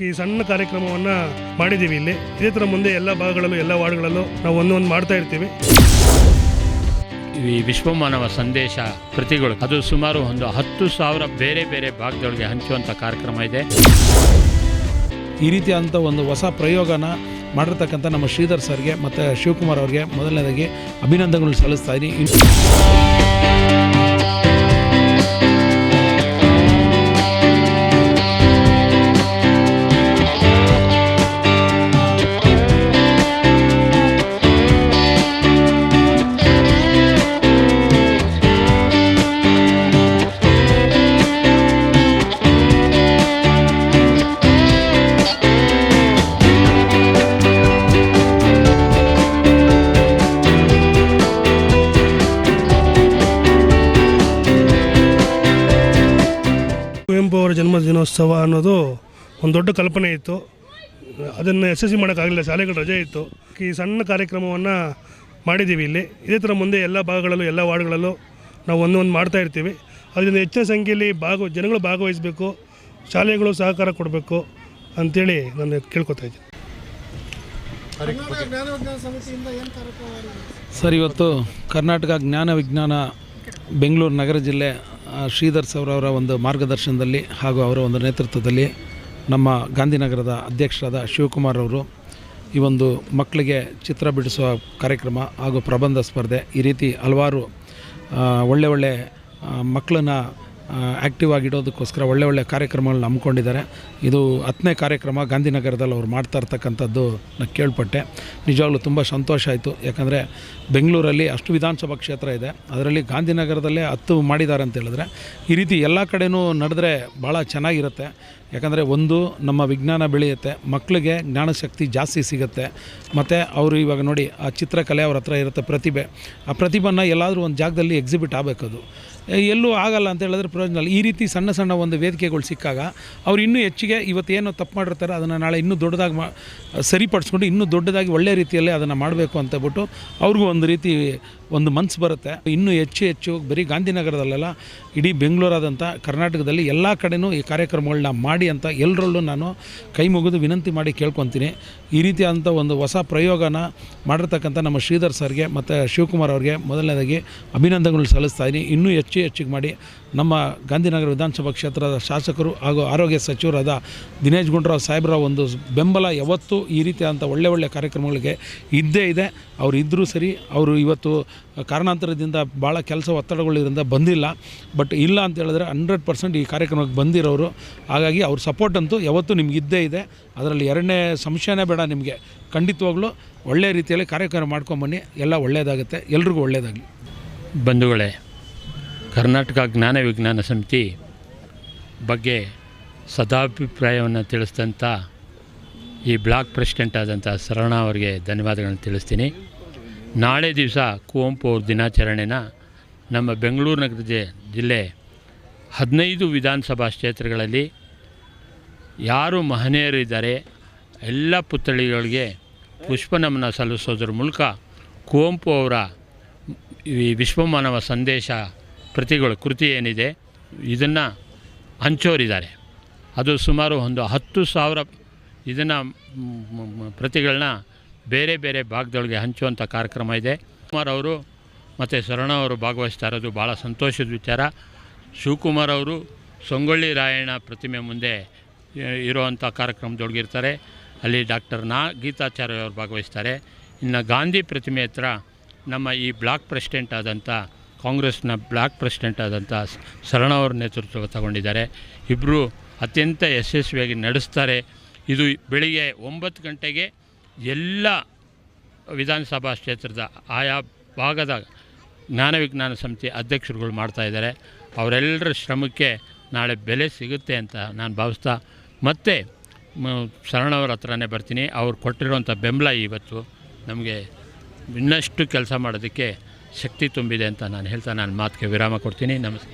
ಈ ಸಣ್ಣ ಕಾರ್ಯಕ್ರಮವನ್ನು ಮಾಡಿದ್ದೀವಿ ಇಲ್ಲಿ. ಇದೇ ಥರ ಮುಂದೆ ಎಲ್ಲ ಭಾಗಗಳಲ್ಲೂ ಎಲ್ಲ ವಾರ್ಡ್ಗಳಲ್ಲೂ ನಾವು ಒಂದೊಂದು ಮಾಡ್ತಾ ಇರ್ತೀವಿ. ಈ ವಿಶ್ವಮಾನವ ಸಂದೇಶ ಕೃತಿಗಳು ಅದು ಸುಮಾರು ಒಂದು ಹತ್ತು ಸಾವಿರ ಬೇರೆ ಬೇರೆ ಭಾಗದೊಳಗೆ ಹಂಚುವಂತ ಕಾರ್ಯಕ್ರಮ ಇದೆ. ಈ ರೀತಿಯಾದಂಥ ಒಂದು ಹೊಸ ಪ್ರಯೋಗನ ಮಾಡಿರ್ತಕ್ಕಂಥ ನಮ್ಮ ಶ್ರೀಧರ್ ಸರ್ಗೆ ಮತ್ತು ಶಿವಕುಮಾರ್ ಅವರಿಗೆ ಮೊದಲನೇದಾಗಿ ಅಭಿನಂದನೆಗಳು ಸಲ್ಲಿಸ್ತಾ ಇದ್ದೀನಿ ಜನ್ಮ ದಿನೋತ್ಸವ ಅನ್ನೋದು ಒಂದು ದೊಡ್ಡ ಕಲ್ಪನೆ ಇತ್ತು. ಅದನ್ನು ಯಶಸ್ವಿ ಮಾಡೋಕ್ಕಾಗಲಿಲ್ಲ, ಶಾಲೆಗಳ ರಜೆ ಇತ್ತು. ಈ ಸಣ್ಣ ಕಾರ್ಯಕ್ರಮವನ್ನು ಮಾಡಿದ್ದೀವಿ ಇಲ್ಲಿ. ಇದೇ ಥರ ಮುಂದೆ ಎಲ್ಲ ಭಾಗಗಳಲ್ಲೂ, ಎಲ್ಲ ವಾರ್ಡ್ಗಳಲ್ಲೂ ನಾವು ಒಂದೊಂದು ಮಾಡ್ತಾ ಇರ್ತೀವಿ. ಅದರಿಂದ ಹೆಚ್ಚಿನ ಸಂಖ್ಯೆಯಲ್ಲಿ ಭಾಗ ಜನಗಳು ಭಾಗವಹಿಸಬೇಕು, ಶಾಲೆಗಳು ಸಹಕಾರ ಕೊಡಬೇಕು ಅಂತೇಳಿ ನಾನು ಕೇಳ್ಕೊತಾ ಇದ್ದೀನಿ. ಸರ್, ಇವತ್ತು ಕರ್ನಾಟಕ ಜ್ಞಾನ ವಿಜ್ಞಾನ ಬೆಂಗಳೂರು ನಗರ ಜಿಲ್ಲೆ ಶ್ರೀಧರ್ ಸರ್ ಅವರ ಒಂದು ಮಾರ್ಗದರ್ಶನದಲ್ಲಿ ಹಾಗೂ ಅವರ ಒಂದು ನೇತೃತ್ವದಲ್ಲಿ ನಮ್ಮ ಗಾಂಧಿನಗರದ ಅಧ್ಯಕ್ಷರಾದ ಶಿವಕುಮಾರ್ ಅವರು ಈ ಒಂದು ಮಕ್ಕಳಿಗೆ ಚಿತ್ರ ಬಿಡಿಸುವ ಕಾರ್ಯಕ್ರಮ ಹಾಗೂ ಪ್ರಬಂಧ ಸ್ಪರ್ಧೆ ಈ ರೀತಿ ಹಲವಾರು ಒಳ್ಳೆ ಒಳ್ಳೆ ಮಕ್ಕಳನ್ನ ಆ್ಯಕ್ಟಿವ್ ಆಗಿಡೋದಕ್ಕೋಸ್ಕರ ಒಳ್ಳೆ ಒಳ್ಳೆ ಕಾರ್ಯಕ್ರಮಗಳನ್ನ ಹಮ್ಮಿಕೊಂಡಿದ್ದಾರೆ. ಇದು ಹತ್ತನೇ ಕಾರ್ಯಕ್ರಮ ಗಾಂಧಿನಗರದಲ್ಲಿ ಅವ್ರು ಮಾಡ್ತಾ ಇರ್ತಕ್ಕಂಥದ್ದು ನಾನು ಕೇಳ್ಪಟ್ಟೆ. ನಿಜವಾಗ್ಲೂ ತುಂಬ ಸಂತೋಷ ಆಯಿತು. ಯಾಕಂದರೆ ಬೆಂಗಳೂರಲ್ಲಿ ಅಷ್ಟು ವಿಧಾನಸಭಾ ಕ್ಷೇತ್ರ ಇದೆ. ಅದರಲ್ಲಿ ಗಾಂಧಿನಗರದಲ್ಲೇ ಹತ್ತು ಮಾಡಿದ್ದಾರೆ ಅಂತ ಹೇಳಿದ್ರೆ, ಈ ರೀತಿ ಎಲ್ಲ ಕಡೆಯೂ ನಡೆದ್ರೆ ಭಾಳ ಚೆನ್ನಾಗಿರುತ್ತೆ. ಯಾಕಂದರೆ ಒಂದು, ನಮ್ಮ ವಿಜ್ಞಾನ ಬೆಳೆಯುತ್ತೆ ಮಕ್ಕಳಿಗೆ ಜ್ಞಾನಶಕ್ತಿ ಜಾಸ್ತಿ ಸಿಗುತ್ತೆ. ಮತ್ತು ಅವರು ಇವಾಗ ನೋಡಿ, ಆ ಚಿತ್ರಕಲೆ ಅವ್ರ ಹತ್ರ ಇರುತ್ತೆ ಪ್ರತಿಭೆ. ಆ ಪ್ರತಿಭೆನ ಎಲ್ಲಾದರೂ ಒಂದು ಜಾಗದಲ್ಲಿ ಎಕ್ಸಿಬಿಟ್ ಆಗಬೇಕದು. ಎಲ್ಲೂ ಆಗಲ್ಲ ಅಂತ ಹೇಳಿದ್ರೆ ಪ್ರಯೋಜನ ಇಲ್ಲ. ಈ ರೀತಿ ಸಣ್ಣ ಸಣ್ಣ ಒಂದು ವೇದಿಕೆಗಳು ಸಿಕ್ಕಾಗ ಅವ್ರು ಇನ್ನೂ ಹೆಚ್ಚಿಗೆ ಇವತ್ತು ಏನು ತಪ್ಪು ಮಾಡಿರ್ತಾರೆ, ಅದನ್ನು ನಾಳೆ ಇನ್ನೂ ದೊಡ್ಡದಾಗಿ ಮಾ ಸರಿಪಡಿಸ್ಕೊಂಡು ಇನ್ನೂ ದೊಡ್ಡದಾಗಿ ಒಳ್ಳೆಯ ರೀತಿಯಲ್ಲಿ ಅದನ್ನು ಮಾಡಬೇಕು ಅಂತ ಬಿಟ್ಟು ಅವ್ರಿಗೂ ಒಂದು ರೀತಿ ಒಂದು ಮನ್ಸು ಬರುತ್ತೆ. ಇನ್ನೂ ಹೆಚ್ಚು ಹೆಚ್ಚು ಬರೀ ಗಾಂಧಿನಗರದಲ್ಲೆಲ್ಲ, ಇಡೀ ಬೆಂಗಳೂರಾದಂಥ ಕರ್ನಾಟಕದಲ್ಲಿ ಎಲ್ಲ ಕಡೆನೂ ಈ ಕಾರ್ಯಕ್ರಮಗಳನ್ನ ಮಾಡಿ ಅಂತ ಎಲ್ಲರಲ್ಲೂ ನಾನು ಕೈ ಮುಗಿದು ವಿನಂತಿ ಮಾಡಿ ಕೇಳ್ಕೊತೀನಿ. ಈ ರೀತಿಯಾದಂಥ ಒಂದು ಹೊಸ ಪ್ರಯೋಗನ ಮಾಡಿರ್ತಕ್ಕಂಥ ನಮ್ಮ ಶ್ರೀಧರ್ ಸರ್ಗೆ, ಮತ್ತು ಶಿವಕುಮಾರ್ ಅವ್ರಿಗೆ ಮೊದಲನೇದಾಗಿ ಅಭಿನಂದನೆಗಳು ಸಲ್ಲಿಸ್ತಾ ಇದ್ದೀನಿ. ಇನ್ನೂ ಹೆಚ್ಚು ಹೆಚ್ಚಿಗೆ ಮಾಡಿ ನಮ್ಮ ಗಾಂಧಿನಗರ ವಿಧಾನಸಭಾ ಕ್ಷೇತ್ರದ ಶಾಸಕರು ಹಾಗೂ ಆರೋಗ್ಯ ಸಚಿವರಾದ ದಿನೇಶ್ ಗುಂಡ್ರಾವ್ ಸಾಹೇಬ್ರ ಒಂದು ಬೆಂಬಲ ಯಾವತ್ತೂ ಈ ರೀತಿಯಾದಂಥ ಒಳ್ಳೆ ಒಳ್ಳೆ ಕಾರ್ಯಕ್ರಮಗಳಿಗೆ ಇದ್ದೇ ಇದೆ. ಅವ್ರು ಇದ್ದರೂ ಸರಿ, ಅವರು ಇವತ್ತು ಕಾರಣಾಂತರದಿಂದ ಭಾಳ ಕೆಲಸ ಒತ್ತಡಗಳಿಂದ ಬಂದಿಲ್ಲ. ಬಟ್ ಇಲ್ಲ ಅಂತ ಹೇಳಿದ್ರೆ ಹಂಡ್ರೆಡ್ ಪರ್ಸೆಂಟ್ ಈ ಕಾರ್ಯಕ್ರಮಕ್ಕೆ ಬಂದಿರೋರು. ಹಾಗಾಗಿ ಅವ್ರ ಸಪೋರ್ಟ್ ಅಂತೂ ಯಾವತ್ತೂ ನಿಮ್ಗೆ ಇದ್ದೇ ಇದೆ. ಅದರಲ್ಲಿ ಎರಡನೇ ಸಂಶಯನೇ ಬೇಡ ನಿಮಗೆ. ಖಂಡಿತವಾಗ್ಲೂ ಒಳ್ಳೆ ರೀತಿಯಲ್ಲಿ ಕಾರ್ಯಕ್ರಮ ಮಾಡ್ಕೊಂಬನ್ನಿ. ಎಲ್ಲ ಒಳ್ಳೆಯದಾಗುತ್ತೆ ಎಲ್ರಿಗೂ ಒಳ್ಳೆಯದಾಗಲಿ ಬಂಧುಗಳೇ, ಕರ್ನಾಟಕ ಜ್ಞಾನ ವಿಜ್ಞಾನ ಸಮಿತಿ ಬಗ್ಗೆ ಸದಾಭಿಪ್ರಾಯವನ್ನು ತಿಳಿಸಿದಂಥ ಈ ಬ್ಲಾಕ್ ಪ್ರೆಸಿಡೆಂಟ್ ಆದಂಥ ಶರಣ ಅವರಿಗೆ ಧನ್ಯವಾದಗಳನ್ನು ತಿಳಿಸ್ತೀನಿ. ನಾಳೆ ದಿವಸ ಕುವೆಂಪು ಅವ್ರ ದಿನಾಚರಣೆನ ನಮ್ಮ ಬೆಂಗಳೂರು ನಗರ ಜಿಲ್ಲೆ ಹದಿನೈದು ವಿಧಾನಸಭಾ ಕ್ಷೇತ್ರಗಳಲ್ಲಿ ಯಾರು ಮಹನೀಯರು ಇದ್ದಾರೆ ಎಲ್ಲ ಪುತ್ಥಳಿಗಳಿಗೆ ಪುಷ್ಪನಮನ ಸಲ್ಲಿಸೋದ್ರ ಮೂಲಕ ಕುವೆಂಪು ಅವರ ಈ ವಿಶ್ವಮಾನವ ಸಂದೇಶ ಪ್ರತಿಗಳು ಕೃತಿ ಏನಿದೆ ಇದನ್ನು ಹಂಚೋರಿದ್ದಾರೆ. ಅದು ಸುಮಾರು ಒಂದು ಹತ್ತು ಸಾವಿರ ಇದನ್ನು ಪ್ರತಿಗಳನ್ನ ಬೇರೆ ಬೇರೆ ಭಾಗದೊಳಗೆ ಹಂಚುವಂಥ ಕಾರ್ಯಕ್ರಮ ಇದೆ. ಕುಮಾರ್ ಅವರು ಮತ್ತು ಶರಣ ಅವರು ಭಾಗವಹಿಸ್ತಾ ಇರೋದು ಭಾಳ ಸಂತೋಷದ ವಿಚಾರ. ಶಿವಕುಮಾರ್ ಅವರು ಸಂಗೊಳ್ಳಿ ರಾಯಣ್ಣ ಪ್ರತಿಮೆ ಮುಂದೆ ಇರುವಂಥ ಕಾರ್ಯಕ್ರಮದೊಳಗಿರ್ತಾರೆ ಅಲ್ಲಿ ಡಾಕ್ಟರ್ ನಾ, ಗೀತಾಚಾರ್ಯ ಅವರು ಭಾಗವಹಿಸ್ತಾರೆ. ಇನ್ನು ಗಾಂಧಿ ಪ್ರತಿಮೆ ಹತ್ರ ನಮ್ಮ ಈ ಬ್ಲಾಕ್ ಪ್ರೆಸಿಡೆಂಟ್ ಆದಂಥ ಕಾಂಗ್ರೆಸ್ನ ಬ್ಲಾಕ್ ಪ್ರೆಸಿಡೆಂಟ್ ಆದಂಥ ಸ್- ಶರಣ ಅವರ ನೇತೃತ್ವ ತಗೊಂಡಿದ್ದಾರೆ. ಇಬ್ಬರು ಅತ್ಯಂತ ಯಶಸ್ವಿಯಾಗಿ ನಡೆಸ್ತಾರೆ. ಇದು ಬೆಳಿಗ್ಗೆ ಒಂಬತ್ತು ಗಂಟೆಗೆ ಎಲ್ಲ ವಿಧಾನಸಭಾ ಕ್ಷೇತ್ರದ ಆಯಾ ಭಾಗದ ಜ್ಞಾನ ವಿಜ್ಞಾನ ಸಮಿತಿ ಅಧ್ಯಕ್ಷರುಗಳು ಮಾಡ್ತಾ ಇದ್ದಾರೆ. ಅವರೆಲ್ಲರ ಶ್ರಮಕ್ಕೆ ನಾಳೆ ಬೆಲೆ ಸಿಗುತ್ತೆ ಅಂತ ನಾನು ಭಾವಿಸ್ತಾ ಮತ್ತೆ ಶರಣವ್ರ ಹತ್ರನೇ ಬರ್ತೀನಿ. ಅವ್ರು ಕೊಟ್ಟಿರುವಂಥ ಬೆಂಬಲ ಇವತ್ತು ನಮಗೆ ಇನ್ನಷ್ಟು ಕೆಲಸ ಮಾಡೋದಕ್ಕೆ ಶಕ್ತಿ ತುಂಬಿದೆ ಅಂತ ನಾನು ಹೇಳ್ತಾ ನಾನು ಮಾತಿಗೆ ವಿರಾಮ ಕೊಡ್ತೀನಿ. ನಮಸ್ಕಾರ.